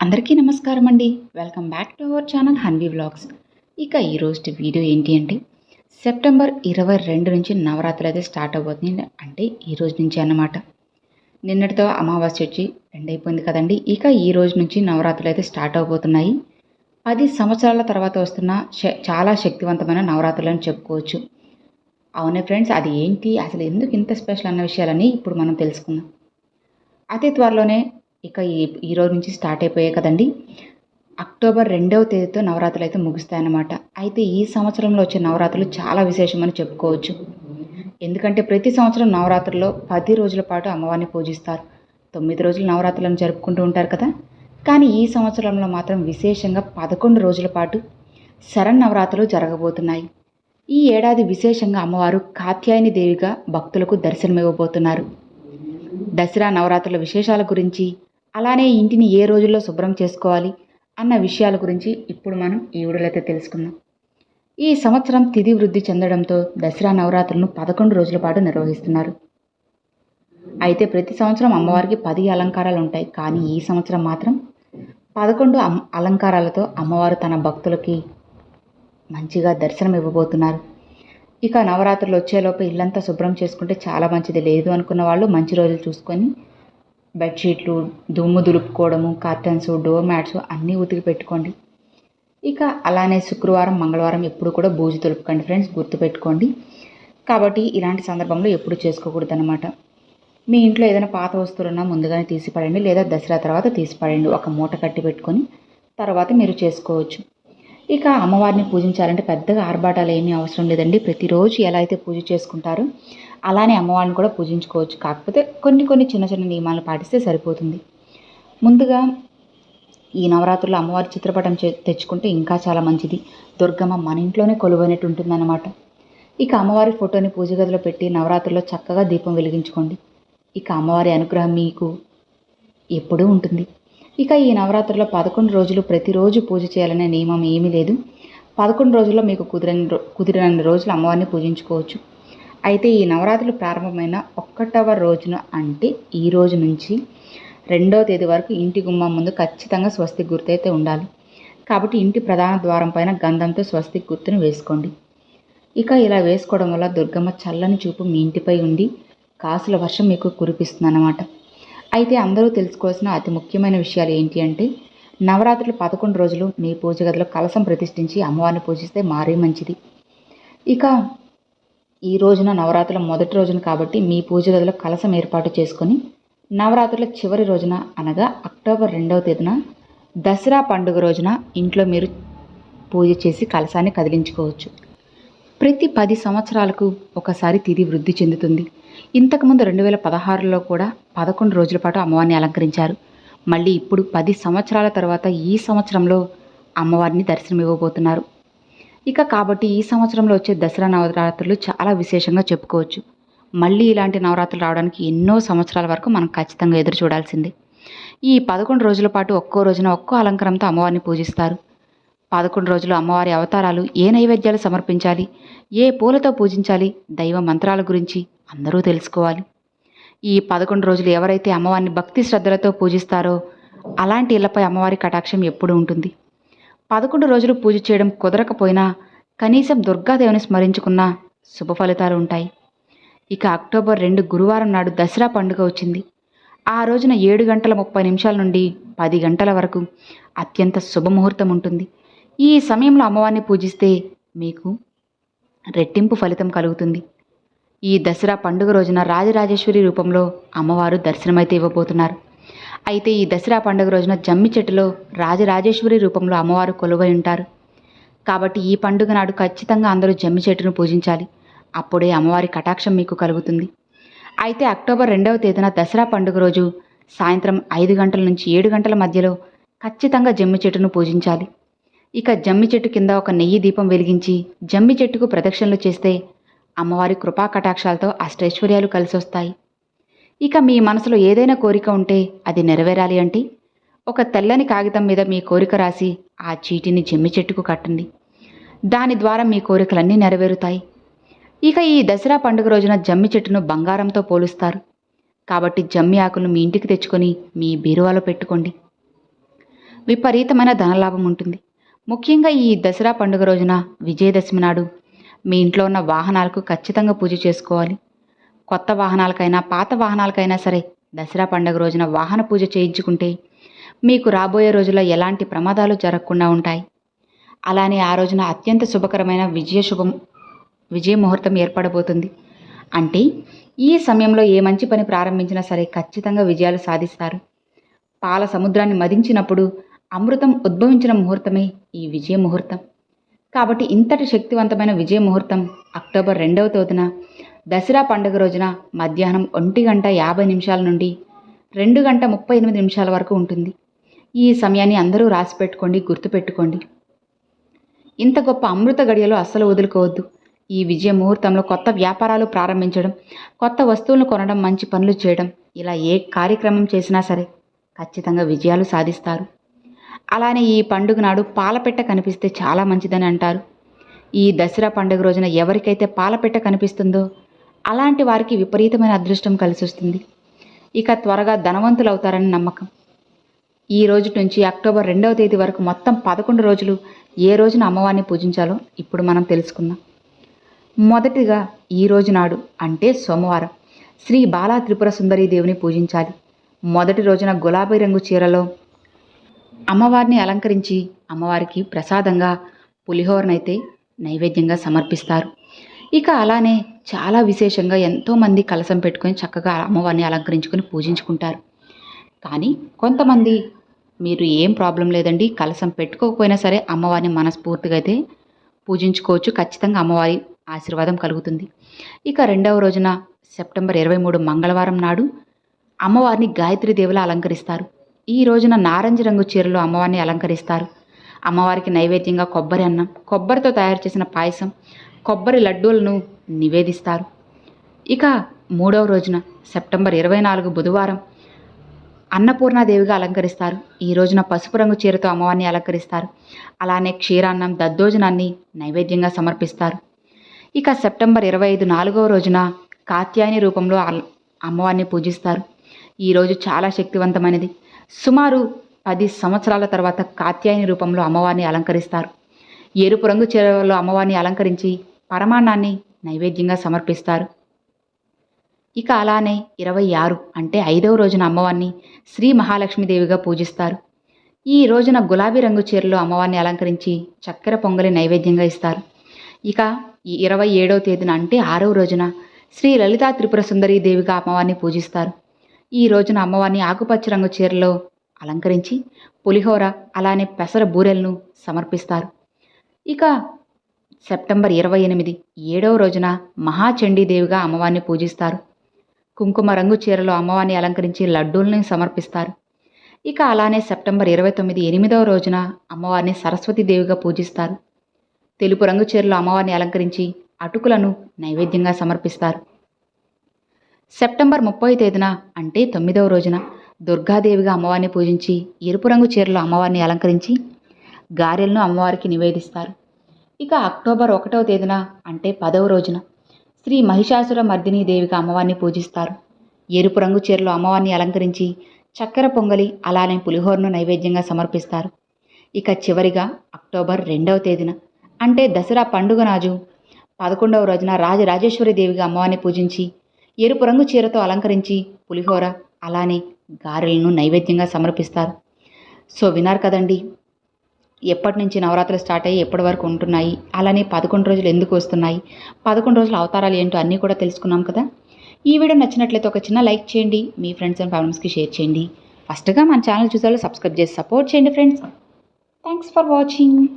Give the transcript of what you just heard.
అందరికీ నమస్కారం అండి. Welcome back to our channel Hanvi vlogs ఇక ఈరోజు వీడియో ఏంటి అంటే సెప్టెంబర్ ఇరవై రెండు నుంచి నవరాత్రులు అయితే స్టార్ట్ అవబోతుంది అంటే ఈ రోజు నుంచి అన్నమాట. నిన్నటితో అమావాస్య వచ్చి రెండు అయిపోయింది కదండి. ఇక ఈ రోజు నుంచి నవరాత్రులు అయితే స్టార్ట్ అవబోతున్నాయి. పది సంవత్సరాల తర్వాత వస్తున్న చాలా శక్తివంతమైన నవరాత్రులు అని చెప్పుకోవచ్చు. అవునే ఫ్రెండ్స్ అది ఏంటి? అసలు ఎందుకు ఇంత స్పెషల్ అన్న విషయాలని ఇప్పుడు మనం తెలుసుకుందాం. అతి త్వరలోనే ఇక ఈ ఈ రోజు నుంచి స్టార్ట్ అయిపోయాయి కదండి. అక్టోబర్ రెండవ తేదీతో నవరాత్రులు అయితే ముగుస్తాయన్నమాట. అయితే ఈ సంవత్సరంలో వచ్చే నవరాత్రులు చాలా విశేషమని చెప్పుకోవచ్చు. ఎందుకంటే ప్రతి సంవత్సరం నవరాత్రుల్లో పది రోజుల పాటు అమ్మవారిని పూజిస్తారు. తొమ్మిది రోజులు నవరాత్రులను జరుపుకుంటూ ఉంటారు కదా. కానీ ఈ సంవత్సరంలో మాత్రం విశేషంగా పదకొండు రోజుల పాటు శరన్నవరాత్రులు జరగబోతున్నాయి. ఈ ఏడాది విశేషంగా అమ్మవారు కాత్యాయని దేవిగా భక్తులకు దర్శనమివ్వబోతున్నారు. దసరా నవరాత్రుల విశేషాల గురించి అలానే ఇంటిని ఏ రోజుల్లో శుభ్రం చేసుకోవాలి అన్న విషయాల గురించి ఇప్పుడు మనం ఈ వీడియోలో తెలుసుకుందాం. ఈ సంవత్సరం తిథి వృద్ధి చెందడంతో దసరా నవరాత్రులను పదకొండు రోజుల పాటు నిర్వహిస్తున్నారు. అయితే ప్రతి సంవత్సరం అమ్మవారికి పది అలంకారాలు ఉంటాయి. కానీ ఈ సంవత్సరం మాత్రం పదకొండు అం- అలంకారాలతో అమ్మవారు తన భక్తులకి మంచిగా దర్శనం ఇవ్వబోతున్నారు. ఇక నవరాత్రులు వచ్చేలోపు ఇల్లంతా శుభ్రం చేసుకుంటే చాలా మంచిది. లేదు అనుకున్న వాళ్ళు మంచి రోజులు చూసుకొని బెడ్షీట్లు దుమ్ము దులుపుకోవడము కర్టన్స్ డోర్ మ్యాట్స్ అన్నీ ఉతికి పెట్టుకోండి. ఇక అలానే శుక్రవారం మంగళవారం ఎప్పుడు కూడా బూజు తులుపుకోండి ఫ్రెండ్స్ గుర్తుపెట్టుకోండి. కాబట్టి ఇలాంటి సందర్భంలో ఎప్పుడు చేసుకోకూడదు అనమాట మీ ఇంట్లో ఏదైనా పాత వస్తువులున్నా ముందుగానే తీసి పడండి లేదా దసరా తర్వాత తీసి పడండి ఒక మూట కట్టి పెట్టుకొని తర్వాత మీరు చేసుకోవచ్చు. ఇక అమ్మవారిని పూజించాలంటే పెద్దగా ఆర్భాటాలు ఏమీ అవసరం లేదండి. ప్రతిరోజు ఎలా అయితే పూజ చేసుకుంటారో అలానే అమ్మవారిని కూడా పూజించుకోవచ్చు. కాకపోతే కొన్ని కొన్ని చిన్న చిన్న నియమాలు పాటిస్తే సరిపోతుంది. ముందుగా ఈ నవరాత్రుల్లో అమ్మవారి చిత్రపటం తెచ్చుకుంటే ఇంకా చాలా మంచిది. దుర్గమ్మ మన ఇంట్లోనే కొలువైనట్టు ఉంటుందన్నమాట. ఇక అమ్మవారి ఫోటోని పూజ గదిలో పెట్టి నవరాత్రుల్లో చక్కగా దీపం వెలిగించుకోండి. ఇక అమ్మవారి అనుగ్రహం మీకు ఎప్పుడూ ఉంటుంది. ఇక ఈ నవరాత్రుల్లో పదకొండు రోజులు ప్రతిరోజు పూజ చేయాలనే నియమం ఏమీ లేదు. పదకొండు రోజుల్లో మీకు కుదిరని రో- రోజులు అమ్మవారిని పూజించుకోవచ్చు. అయితే ఈ నవరాత్రులు ప్రారంభమైన ఒక్కటవ రోజున అంటే ఈ రోజు నుంచి రెండవ తేదీ వరకు ఇంటి గుమ్మం ముందు ఖచ్చితంగా స్వస్తి గుర్తు అయితే ఉండాలి. కాబట్టి ఇంటి ప్రధాన ద్వారం పైన గంధంతో స్వస్తి గుర్తును వేసుకోండి. ఇక ఇలా వేసుకోవడం వల్ల దుర్గమ్మ చల్లని చూపు మీ ఇంటిపై ఉండి కాసుల వర్షం మీకు కురిపిస్తుందన్నమాట. అయితే అందరూ తెలుసుకోవాల్సిన అతి ముఖ్యమైన విషయాలు ఏంటి అంటే నవరాత్రులు పదకొండు రోజులు మీ పూజ గదిలో కలసం ప్రతిష్ఠించి అమ్మవారిని పూజిస్తే మారే మంచిది. ఇక ఈ రోజున నవరాత్రుల మొదటి రోజున కాబట్టి మీ పూజ గదిలో కలసం ఏర్పాటు చేసుకొని నవరాత్రుల చివరి రోజున అనగా అక్టోబర్ రెండవ తేదీన దసరా పండుగ రోజున ఇంట్లో మీరు పూజ చేసి కలసాన్ని కదిలించుకోవచ్చు. ప్రతి పది సంవత్సరాలకు ఒకసారి తిది వృద్ధి చెందుతుంది. ఇంతకుముందు రెండు వేల పదహారులో కూడా పదకొండు రోజుల పాటు అమ్మవారిని అలంకరించారు. మళ్ళీ ఇప్పుడు పది సంవత్సరాల తర్వాత ఈ సంవత్సరంలో అమ్మవారిని దర్శనం ఇవ్వబోతున్నారు ఇక కాబట్టి ఈ సంవత్సరంలో వచ్చే దసరా నవరాత్రులు చాలా విశేషంగా చెప్పుకోవచ్చు. మళ్ళీ ఇలాంటి నవరాత్రులు రావడానికి ఎన్నో సంవత్సరాల వరకు మనం ఖచ్చితంగా ఎదురు చూడాల్సిందే. ఈ పదకొండు రోజుల పాటు ఒక్కో రోజున ఒక్కో అలంకారంతో అమ్మవారిని పూజిస్తారు. పదకొండు రోజులు అమ్మవారి అవతారాలు ఏ నైవేద్యాలు సమర్పించాలి? ఏ పూలతో పూజించాలి? దైవ మంత్రాల గురించి అందరూ తెలుసుకోవాలి. ఈ పదకొండు రోజులు ఎవరైతే అమ్మవారిని భక్తి శ్రద్ధలతో పూజిస్తారో అలాంటి ఇళ్ళపై అమ్మవారి కటాక్షం ఎప్పుడూ ఉంటుంది. పదకొండు రోజులు పూజ చేయడం కుదరకపోయినా కనీసం దుర్గాదేవిని స్మరించుకున్న శుభ ఫలితాలు ఉంటాయి. ఇక అక్టోబర్ రెండు గురువారం నాడు దసరా పండుగ వచ్చింది. ఆ రోజున ఏడు గంటల ముప్పై నిమిషాల నుండి పది గంటల వరకు అత్యంత శుభముహూర్తం ఉంటుంది. ఈ సమయంలో అమ్మవారిని పూజిస్తే మీకు రెట్టింపు ఫలితం కలుగుతుంది. ఈ దసరా పండుగ రోజున రాజరాజేశ్వరి రూపంలో అమ్మవారు దర్శనమైతే ఇవ్వబోతున్నారు. అయితే ఈ దసరా పండుగ రోజున జమ్మి చెట్టులో రాజరాజేశ్వరి రూపంలో అమ్మవారు కొలువై ఉంటారు. కాబట్టి ఈ పండుగ నాడు ఖచ్చితంగా అందరూ జమ్మి చెట్టును పూజించాలి. అప్పుడే అమ్మవారి కటాక్షం మీకు కలుగుతుంది. అయితే అక్టోబర్ రెండవ తేదీన దసరా పండుగ రోజు సాయంత్రం ఐదు గంటల నుంచి ఏడు గంటల మధ్యలో ఖచ్చితంగా జమ్మి చెట్టును పూజించాలి. ఇక జమ్మి చెట్టు కింద ఒక నెయ్యి దీపం వెలిగించి జమ్మి చెట్టుకు ప్రదక్షిణలు చేస్తే అమ్మవారి కృపా కటాక్షాలతో అష్టైశ్వర్యాలు కలిసి వస్తాయి ఇక మీ మనసులో ఏదైనా కోరిక ఉంటే అది నెరవేరాలి అంటే. ఒక తెల్లని కాగితం మీద మీ కోరిక రాసి ఆ చీటిని జమ్మి చెట్టుకు కట్టండి. దాని ద్వారా మీ కోరికలన్నీ నెరవేరుతాయి. ఇక ఈ దసరా పండుగ రోజున జమ్మి చెట్టును బంగారంతో పోలుస్తారు. కాబట్టి జమ్మి ఆకులను మీ ఇంటికి తెచ్చుకొని మీ బీరువాలో పెట్టుకోండి. విపరీతమైన ధనలాభం ఉంటుంది. ముఖ్యంగా ఈ దసరా పండుగ రోజున విజయదశమి నాడు మీ ఇంట్లో ఉన్న వాహనాలకు ఖచ్చితంగా పూజ చేసుకోవాలి. కొత్త వాహనాలకైనా పాత వాహనాలకైనా సరే దసరా పండుగ రోజున వాహన పూజ చేయించుకుంటే మీకు రాబోయే రోజుల్లో ఎలాంటి ప్రమాదాలు జరగకుండా ఉంటాయి. అలానే ఆ రోజున అత్యంత శుభకరమైన విజయ శుభం విజయ ముహూర్తం ఏర్పడబోతుంది. అంటే ఈ సమయంలో ఏ మంచి పని ప్రారంభించినా సరే ఖచ్చితంగా విజయాలు సాధిస్తారు. పాల సముద్రాన్ని మదించినప్పుడు అమృతం ఉద్భవించిన ముహూర్తమే ఈ విజయ ముహూర్తం. కాబట్టి ఇంతటి శక్తివంతమైన విజయ ముహూర్తం అక్టోబర్ రెండవ తేదీన దసరా పండుగ రోజున మధ్యాహ్నం ఒంటి గంట యాభై నిమిషాల నుండి రెండు గంట ముప్పై ఎనిమిది నిమిషాల వరకు ఉంటుంది. ఈ సమయాన్ని అందరూ రాసి పెట్టుకోండి గుర్తుపెట్టుకోండి ఇంత గొప్ప అమృత గడియలో అస్సలు వదులుకోవద్దు. ఈ విజయ ముహూర్తంలో కొత్త వ్యాపారాలు ప్రారంభించడం కొత్త వస్తువులను కొనడం మంచి పనులు చేయడం ఇలా ఏ కార్యక్రమం చేసినా సరే ఖచ్చితంగా విజయాలు సాధిస్తారు. అలానే ఈ పండుగ నాడు పాలపెట్ట కనిపిస్తే చాలా మంచిదని అంటారు. ఈ దసరా పండుగ రోజున ఎవరికైతే పాలపెట్ట కనిపిస్తుందో అలాంటి వారికి విపరీతమైన అదృష్టం కలిసి వస్తుంది. ఇక త్వరగా ధనవంతులు అవుతారని నమ్మకం. ఈ రోజు నుంచి అక్టోబర్ రెండవ తేదీ వరకు మొత్తం పదకొండు రోజులు ఏ రోజున అమ్మవారిని పూజించాలో ఇప్పుడు మనం తెలుసుకుందాం. మొదటిగా ఈ రోజు నాడు అంటే సోమవారం శ్రీ బాలా త్రిపుర సుందరీ దేవిని పూజించాలి. మొదటి రోజున గులాబీ రంగు చీరలో అమ్మవారిని అలంకరించి అమ్మవారికి ప్రసాదంగా పులిహోరనైతే నైవేద్యంగా సమర్పిస్తారు. ఇక అలానే చాలా విశేషంగా ఎంతోమంది కలసం పెట్టుకొని చక్కగా అమ్మవారిని అలంకరించుకొని పూజించుకుంటారు. కానీ కొంతమంది మీరు ఏం ప్రాబ్లం లేదండి కలసం పెట్టుకోకపోయినా సరే అమ్మవారిని మనస్ఫూర్తిగా అయితే పూజించుకోవచ్చు. ఖచ్చితంగా అమ్మవారి ఆశీర్వాదం కలుగుతుంది. ఇక రెండవ రోజున సెప్టెంబర్ ఇరవై మూడు మంగళవారం నాడు అమ్మవారిని గాయత్రి దేవులా అలంకరిస్తారు. ఈ రోజున నారంజ రంగు చీరలో అమ్మవారిని అలంకరిస్తారు. అమ్మవారికి నైవేద్యంగా కొబ్బరి అన్నం కొబ్బరితో తయారు చేసిన పాయసం కొబ్బరి లడ్డూలను నివేదిస్తారు. ఇక మూడవ రోజున సెప్టెంబర్ ఇరవై నాలుగు బుధవారం అన్నపూర్ణాదేవిగా అలంకరిస్తారు. ఈ రోజున పసుపు రంగు చీరతో అమ్మవారిని అలంకరిస్తారు. అలానే క్షీరాన్నం దద్దోజనాన్ని నైవేద్యంగా సమర్పిస్తారు. ఇక సెప్టెంబర్ ఇరవై ఐదు నాలుగవ రోజున కాత్యాయని రూపంలో అమ్మవారిని పూజిస్తారు. ఈరోజు చాలా శక్తివంతమైనది. సుమారు పది సంవత్సరాల తర్వాత కాత్యాయని రూపంలో అమ్మవారిని అలంకరిస్తారు. ఎరుపు రంగు చీరలో అమ్మవారిని అలంకరించి పరమాన్నాన్ని నైవేద్యంగా సమర్పిస్తారు. ఇక అలానే ఇరవై ఆరు అంటే ఐదవ రోజున అమ్మవారిని శ్రీ మహాలక్ష్మీదేవిగా పూజిస్తారు. ఈ రోజున గులాబీ రంగు చీరలో అమ్మవారిని అలంకరించి చక్కెర పొంగలి నైవేద్యంగా ఇస్తారు. ఇక ఈ ఇరవై ఏడవ తేదీన అంటే ఆరవ రోజున శ్రీ లలితా త్రిపుర సుందరీ దేవిగా అమ్మవారిని పూజిస్తారు. ఈ రోజున అమ్మవారిని ఆకుపచ్చ రంగు చీరలో అలంకరించి పులిహోర అలానే పెసర బూరెలను సమర్పిస్తారు. ఇక సెప్టెంబర్ ఇరవై ఎనిమిది ఏడవ రోజున మహాచండీదేవిగా అమ్మవారిని పూజిస్తారు. కుంకుమ రంగు చీరలో అమ్మవారిని అలంకరించి లడ్డూల్ని సమర్పిస్తారు. ఇక అలానే సెప్టెంబర్ ఇరవై తొమ్మిది ఎనిమిదవ రోజున అమ్మవారిని సరస్వతీదేవిగా పూజిస్తారు. తెలుపు రంగు చీరలో అమ్మవారిని అలంకరించి అటుకులను నైవేద్యంగా సమర్పిస్తారు. సెప్టెంబర్ ముప్పై తేదీన అంటే తొమ్మిదవ రోజున దుర్గాదేవిగా అమ్మవారిని పూజించి ఎరుపు రంగు చీరలో అమ్మవారిని అలంకరించి గారెలను అమ్మవారికి నివేదిస్తారు. ఇక అక్టోబర్ ఒకటవ తేదీన అంటే పదవ రోజున శ్రీ మహిషాసుర మర్దిని దేవిగా అమ్మవారిని పూజిస్తారు. ఎరుపు రంగు చీరలో అమ్మవారిని అలంకరించి చక్కెర పొంగలి అలానే పులిహోరను నైవేద్యంగా సమర్పిస్తారు. ఇక చివరిగా అక్టోబర్ రెండవ తేదీన అంటే దసరా పండుగ నాజు పదకొండవ రోజున రాజరాజేశ్వరి దేవిగా అమ్మవారిని పూజించి ఎరుపు రంగు చీరతో అలంకరించి పులిహోర అలానే గారెలను నైవేద్యంగా సమర్పిస్తారు. సో విన్నారు కదండి ఎప్పటి నుంచి నవరాత్రులు స్టార్ట్ అయ్యి ఎప్పటి వరకు ఉంటున్నాయి? అలానే పదకొండు రోజులు ఎందుకు వస్తున్నాయి? పదకొండు రోజుల అవతారాలు ఏంటో అన్నీ కూడా తెలుసుకున్నాం కదా? ఈ వీడియో నచ్చినట్లయితే ఒక చిన్న లైక్ చేయండి. మీ ఫ్రెండ్స్ అండ్ ఫ్యామిలీస్కి షేర్ చేయండి. ఫస్ట్గా మన ఛానల్ చూసేవాళ్ళు సబ్స్క్రైబ్ చేసి సపోర్ట్ చేయండి ఫ్రెండ్స్. Thanks for watching.